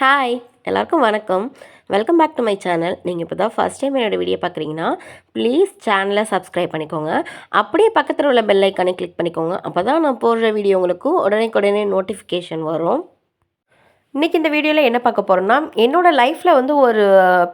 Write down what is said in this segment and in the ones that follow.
Hi எல்லாருக்கும் வணக்கம். Welcome back to my channel நீங்கள் இப்போ தான் ஃபஸ்ட் டைம் என்னோடய வீடியோ பார்க்குறீங்கன்னா ப்ளீஸ் சேனலை சப்ஸ்கிரைப் பண்ணிக்கோங்க. அப்படியே பக்கத்தில் உள்ள பெல் ஐக்கானை கிளிக் பண்ணிக்கோங்க. அப்போ தான் நான் போடுற வீடியோ உங்களுக்கு உடனே உடனே நோட்டிஃபிகேஷன் வரும். இன்றைக்கி இந்த வீடியோவில் என்ன பார்க்க போகிறோன்னா என்னோடய லைஃப்பில் வந்து ஒரு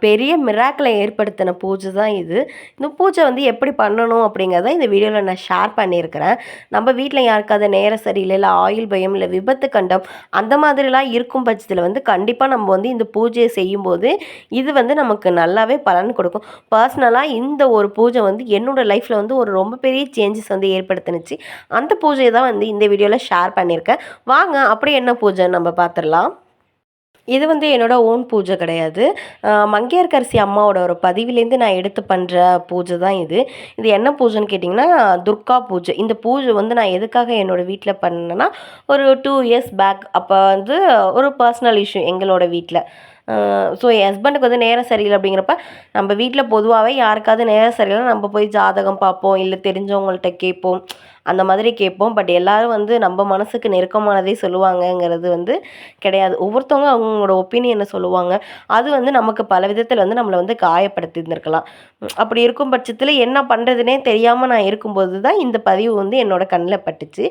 பெரிய மிராக்கில் ஏற்படுத்தின பூஜை தான் இது. இந்த பூஜை வந்து எப்படி பண்ணணும் அப்படிங்கிறத இந்த வீடியோவில் நான் ஷேர் பண்ணியிருக்கிறேன். நம்ம வீட்டில் யாருக்காவது நேரம் சரியில்லை இல்லை ஆயில் பயம் இல்லை விபத்து கண்டம் அந்த மாதிரிலாம் இருக்கும் பட்சத்தில் வந்து கண்டிப்பாக நம்ம வந்து இந்த பூஜையை செய்யும்போது இது வந்து நமக்கு நல்லாவே பலன் கொடுக்கும். பர்சனலாக இந்த ஒரு பூஜை வந்து என்னோடய லைஃப்பில் வந்து ஒரு ரொம்ப பெரிய சேஞ்சஸ் வந்து ஏற்படுத்தினுச்சு. அந்த பூஜையை தான் வந்து இந்த வீடியோவில் ஷேர் பண்ணியிருக்கேன். வாங்க அப்படி என்ன பூஜை நம்ம பார்த்துடலாம். இது வந்து என்னோடய ஓன் பூஜை கிடையாது. மங்கையர்கரசி அம்மாவோட ஒரு பதிவிலேருந்து நான் எடுத்து பண்ணுற பூஜை தான் இது. இது என்ன பூஜைன்னு கேட்டிங்கன்னா துர்கா பூஜை. இந்த பூஜை வந்து நான் எதுக்காக என்னோடய வீட்டில் பண்ணேன்னா ஒரு டூ இயர்ஸ் பேக் அப்போ வந்து ஒரு பர்சனல் இஷ்யூ எங்களோட வீட்டில் ஸோ என் ஹஸ்பண்டுக்கு வந்து நேரம் சரியில்லை அப்படிங்கிறப்ப நம்ம வீட்டில் பொதுவாகவே யாருக்காவது நேரம் சரியில்லை நம்ம போய் ஜாதகம் பார்ப்போம் இல்லை தெரிஞ்சவங்கள்ட்ட கேட்போம். அந்த மாதிரி கேட்போம். பட் எல்லோரும் வந்து நம்ம மனசுக்கு நெருக்கமானதே சொல்லுவாங்கங்கிறது வந்து கிடையாது. ஒவ்வொருத்தவங்க அவங்களோட ஒப்பீனியனை சொல்லுவாங்க. அது வந்து நமக்கு பல விதத்தில் வந்து நம்மளை வந்து காயப்படுத்தியிருந்திருக்கலாம். அப்படி இருக்கும் பட்சத்தில் என்ன பண்ணுறதுனே தெரியாமல் நான் இருக்கும்போது தான் இந்த பதிவு வந்து என்னோடய கண்ணில் பட்டுச்சு.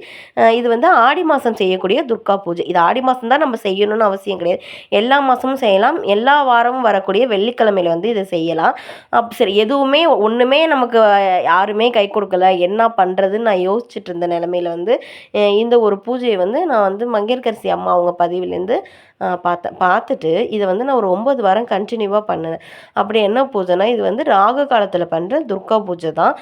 இது வந்து ஆடி மாதம் செய்யக்கூடிய துர்கா பூஜை. இது ஆடி மாதம் தான் நம்ம செய்யணும்னு அவசியம் கிடையாது. எல்லா மாதமும் செய்யலாம். எல்லா வாரமும் வரக்கூடிய வெள்ளிக்கிழமையில் வந்து இதை செய்யலாம். அப் சரி எதுவுமே ஒன்றுமே நமக்கு யாருமே கை கொடுக்கல. என்ன பண்ணுறதுன்னு நான் யோசி யோசிச்சுட்டு இருந்த நிலமையில வந்து இந்த ஒரு பூஜையை வந்து நான் வந்து மங்கையர்கரசி அம்மா அவங்க பதிவிலேருந்து பார்த்தேன் பார்த்துட்டு இதை வந்து நான் ஒரு ஒம்பது வாரம் கண்டினியூவாக பண்ணினேன். அப்படி என்ன பூஜைனா இது வந்து ராகு காலத்தில் பண்ணுற துர்கா பூஜை தான்.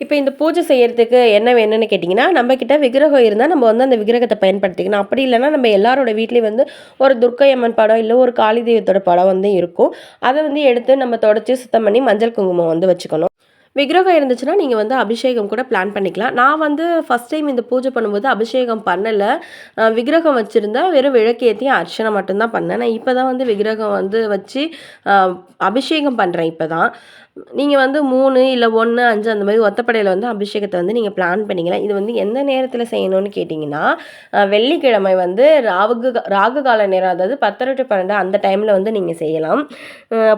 இப்போ இந்த பூஜை செய்கிறதுக்கு என்ன வேணும்னு கேட்டிங்கன்னா நம்மக்கிட்ட விக்கிரகம் இருந்தால் நம்ம வந்து அந்த விக்கிரகத்தை பயன்படுத்திக்கணும். அப்படி இல்லைனா நம்ம எல்லாரோட வீட்லேயும் வந்து ஒரு துர்க்கை அம்மன் படம் இல்லை ஒரு காளி தெய்வத்தோட படம் வந்து இருக்கும். அதை வந்து எடுத்து நம்ம தொடச்சி சுத்தம் பண்ணி மஞ்சள் குங்குமம் வந்து வச்சுக்கணும். விக்கிரகம் இருந்துச்சுன்னா நீங்கள் வந்து அபிஷேகம் கூட பிளான் பண்ணிக்கலாம். நான் வந்து ஃபஸ்ட் டைம் இந்த பூஜை பண்ணும்போது அபிஷேகம் பண்ணலை. விக்கிரகம் வச்சுருந்தா வெறும் விளக்கேற்றியும் அர்ச்சனை மட்டும்தான் பண்ணேன். நான் இப்போ தான் வந்து விக்கிரகம் வந்து வச்சு அபிஷேகம் பண்ணுறேன் இப்போ தான் நீங்கள் வந்து மூணு இல்லை ஒன்று அஞ்சு அந்த மாதிரி ஒத்தப்படையில் வந்து அபிஷேகத்தை வந்து நீங்கள் பிளான் பண்ணிக்கலாம் இது வந்து எந்த நேரத்தில் செய்யணும்னு கேட்டிங்கன்னா வெள்ளிக்கிழமை வந்து ராகு ராகு கால நேரம் அதாவது பத்தரை டு பன்னெண்டு அந்த டைமில் வந்து நீங்கள் செய்யலாம்.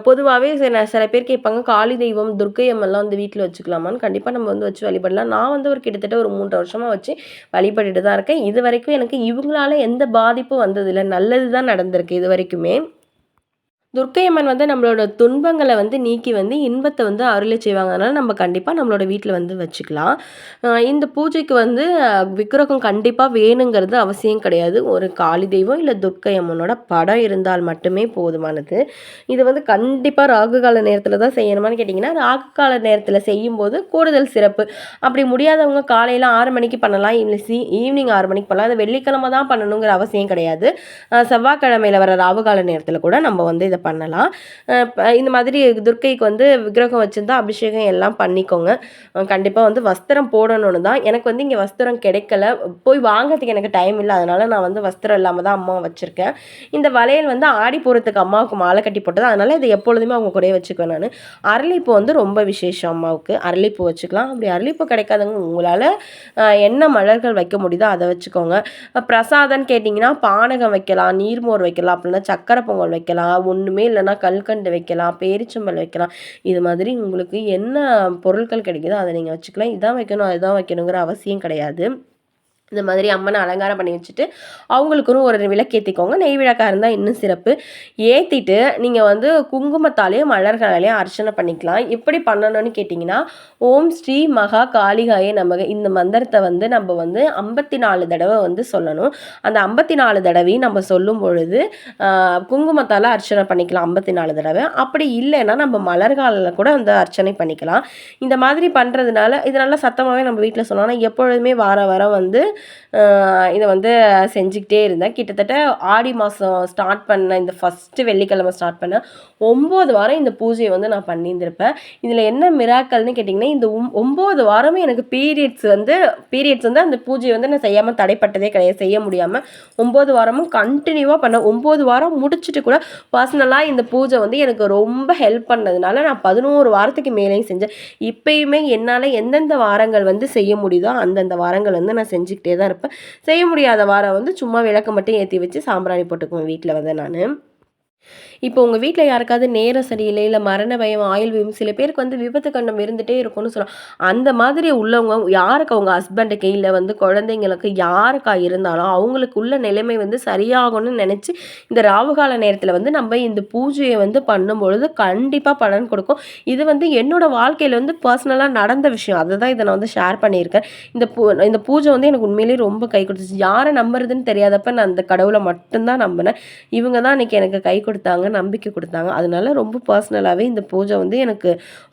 பொதுவாகவே சில சில பேர் கேட்பாங்க காளி தெய்வம் துர்க்கை எல்லாம் வந்து வீட்டில் வச்சுக்கலாமான்னு கண்டிப்பாக நம்ம வந்து வச்சு வழிபடலாம். நான் வந்து ஒரு கிட்டத்தட்ட ஒரு மூன்று வருஷமாக வச்சு வழிபட்டுட்டு தான் இருக்கேன். இது வரைக்கும் எனக்கு இவங்களால எந்த பாதிப்பும் வந்ததில்லை. நல்லது தான் நடந்திருக்கு இது வரைக்குமே. துர்க்கையம்மன் வந்து நம்மளோட துன்பங்களை வந்து நீக்கி வந்து இன்பத்தை வந்து அருளை செய்வாங்க. அதனால் நம்ம கண்டிப்பாக நம்மளோட வீட்டில் வந்து வச்சுக்கலாம். இந்த பூஜைக்கு வந்து விக்கிரகம் கண்டிப்பாக வேணுங்கிறது அவசியம் கிடையாது. ஒரு காளி தெய்வம் இல்லை துர்க்கையம்மனோட படம் இருந்தால் மட்டுமே போதுமானது. இது வந்து கண்டிப்பாக ராகு கால நேரத்தில் தான் செய்யணுமான்னு கேட்டிங்கன்னா ராகு கால நேரத்தில் செய்யும்போது கூடுதல் சிறப்பு. அப்படி முடியாதவங்க காலையில் ஆறு மணிக்கு பண்ணலாம் இல்லை சி ஈவினிங் ஆறு மணிக்கு பண்ணலாம். அது வெள்ளிக்கிழமை தான் பண்ணணுங்கிற அவசியம் கிடையாது. செவ்வாய்க்கிழமையில் வர ராகு கால நேரத்தில் கூட நம்ம வந்து இதை பண்ணலாம். இந்த மாதிரி துர்க்கைக்கு வந்து விக்கிரகம் வச்சுருந்தா அபிஷேகம் எல்லாம் பண்ணிக்கோங்க. கண்டிப்பாக வந்து வஸ்திரம் போடணும்னு தான். எனக்கு வந்து இங்கே வஸ்திரம் கிடைக்கல. போய் வாங்கிறதுக்கு எனக்கு டைம் இல்லை. அதனால் நான் வந்து வஸ்திரம் இல்லாமல் தான் அம்மா வச்சுருக்கேன். இந்த வளையல் வந்து ஆடி போகிறதுக்கு அம்மாவுக்கு மாலை கட்டி போட்டது. அதனால் இதை எப்பொழுதுமே அவங்க கூட வச்சுக்குவேன் நான். அரளிப்பூ வந்து ரொம்ப விசேஷம் அம்மாவுக்கு. அரளிப்பூ வச்சுக்கலாம். அப்படி அரளிப்பூ கிடைக்காதவங்க உங்களால் என்ன மலர்கள் வைக்க முடியுதோ அதை வச்சுக்கோங்க. பிரசாதம்னு கேட்டிங்கன்னா பானகம் வைக்கலாம் நீர்மோர் வைக்கலாம் அப்படின்னா சக்கரை பொங்கல் வைக்கலாம் ஒன்று ஒன்றுமே இல்லைன்னா கல்கண்டு வைக்கலாம் பேரிச்சம்பல் வைக்கலாம். இது மாதிரி உங்களுக்கு என்ன பொருட்கள் கிடைக்குதோ அதை நீங்கள் வச்சுக்கலாம். இதான் வைக்கணும் அதுதான் வைக்கணுங்கிற அவசியம் கிடையாது. இந்த மாதிரி அம்மனை அலங்காரம் பண்ணி வச்சுட்டு அவங்களுக்குன்னு ஒரு விளக்கேற்றிக்கோங்க நெய் விளக்காக இருந்தால் இன்னும் சிறப்பு. ஏற்றிட்டு நீங்கள் வந்து குங்குமத்தாலேயும் மலர்களாலேயும் அர்ச்சனை பண்ணிக்கலாம். எப்படி பண்ணணும்னு கேட்டிங்கன்னா ஓம் ஸ்ரீ மகா காளிகாயே நமக. இந்த மந்திரத்தை வந்து நம்ம வந்து ஐம்பத்தி நாலு தடவை வந்து சொல்லணும். அந்த ஐம்பத்தி நாலு தடவையும் நம்ம சொல்லும் பொழுது குங்குமத்தால் அர்ச்சனை பண்ணிக்கலாம் ஐம்பத்தி நாலு தடவை. அப்படி இல்லைன்னா நம்ம மலர்காலில் கூட வந்து அர்ச்சனை பண்ணிக்கலாம். இந்த மாதிரி பண்ணுறதுனால இது நல்லா சத்தமாகவே நம்ம வீட்டில் சொல்லலாம் எப்பொழுதுமே வார வாரம் வந்து இதை வந்து செஞ்சுக்கிட்டே இருந்தேன். கிட்டத்தட்ட ஆடி மாதம் ஸ்டார்ட் பண்ண இந்த ஃபஸ்ட்டு வெள்ளிக்கிழமை ஸ்டார்ட் பண்ண ஒம்பது வாரம் இந்த பூஜையை வந்து நான் பண்ணியிருந்திருப்பேன். இதில் என்ன மிராக்கல்னு கேட்டிங்கன்னா இந்த ஒம்பது வாரமும் எனக்கு பீரியட்ஸ் வந்து பீரியட்ஸ் வந்து அந்த பூஜையை வந்து நான் செய்யாமல் தடைப்பட்டதே கிடையாது. செய்ய முடியாமல் ஒம்பது வாரமும் கண்டினியூவாக பண்ண ஒம்பது வாரம் முடிச்சுட்டு கூட பர்சனலாக இந்த பூஜை வந்து எனக்கு ரொம்ப ஹெல்ப் பண்ணதுனால நான் பதினோரு வாரத்துக்கு மேலேயும் செஞ்சேன். இப்போயுமே என்னால் எந்தெந்த வாரங்கள் வந்து செய்ய முடியுதோ அந்தந்த வாரங்கள் வந்து நான் செஞ்சுக்கிட்டே தான் இருப்பேன். செய்ய முடியாத வாரம் வந்து சும்மா விளக்க மட்டும் ஏற்றி வச்சு சாம்பிராணி போட்டுக்குவேன் வீட்டில் வந்து நான். இப்போ உங்கள் வீட்டில் யாருக்காவது நேரம் சரியில்லை இல்லை மரண பயம் ஆயுள் பயம் சில பேருக்கு வந்து விபத்து கண்டம் இருந்துகிட்டே இருக்கும்னு சொல்லலாம் அந்த மாதிரி உள்ளவங்க யாருக்கு அவங்க ஹஸ்பண்டுக்கு இல்லை வந்து குழந்தைங்களுக்கு யாருக்கா இருந்தாலும் அவங்களுக்கு உள்ள நிலைமை வந்து சரியாகணும்னு நினச்சி இந்த ராவுகால நேரத்தில் வந்து நம்ம இந்த பூஜையை வந்து பண்ணும்பொழுது கண்டிப்பாக பலன் கொடுக்கும். இது வந்து என்னோடய வாழ்க்கையில் வந்து பர்சனலாக நடந்த விஷயம். அதை தான் இதை நான் வந்து ஷேர் பண்ணியிருக்கேன். இந்த பூ இந்த பூஜை வந்து எனக்கு உண்மையிலேயே ரொம்ப கை கொடுத்துச்சு. யாரை நம்புறதுன்னு தெரியாதப்ப நான் அந்த கடவுளை மட்டும்தான் நம்பினேன். இவங்க தான் இன்றைக்கி எனக்கு கை கொடுத்தாங்க நம்பிக்கை கொடுத்தாங்க. அதனால ரொம்ப பர்சனலாகவே இந்த பூஜை வந்து எனக்கு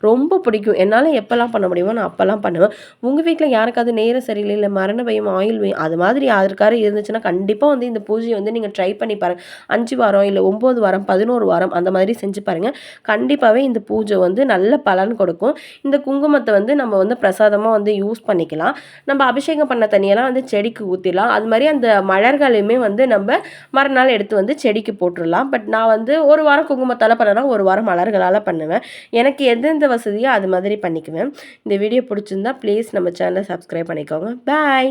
ரொம்ப பிடிக்கும். என்னால் எப்போல்லாம் பண்ண முடியுமோ நான் அப்போல்லாம் பண்ணுவேன். உங்கள் வீட்டில் யாருக்காவது நேரம் சரியில்லை இல்லை மரண பயம் ஆயில் பயம் அது மாதிரி யாருக்காரும் இருந்துச்சுன்னா கண்டிப்பாக வந்து இந்த பூஜையை வந்து நீங்கள் ட்ரை பண்ணி பாருங்கள் அஞ்சு வாரம் இல்லை ஒம்பது வாரம் பதினோரு வாரம் அந்த மாதிரி செஞ்சு பாருங்கள் கண்டிப்பாகவே இந்த பூஜை வந்து நல்ல பலன் கொடுக்கும். இந்த குங்குமத்தை வந்து நம்ம வந்து பிரசாதமாக வந்து யூஸ் பண்ணிக்கலாம். நம்ம அபிஷேகம் பண்ண தண்ணியெல்லாம் வந்து செடிக்கு ஊற்றிடலாம் அது மாதிரி அந்த மலர்களையுமே வந்து நம்ம மறுநாள் எடுத்து வந்து செடிக்கு போட்டுடலாம். பட் நான் நான் வந்து ஒரு வாரம் குங்குமத்தால் பண்ணனா ஒரு வாரம் மலர்களால் பண்ணுவேன். எனக்கு எந்தெந்த வசதியோ அது மாதிரி பண்ணிக்குவேன். இந்த வீடியோ பிடிச்சிருந்தா ப்ளீஸ் நம்ம சேனலை சப்ஸ்கிரைப் பண்ணிக்கோங்க. பாய்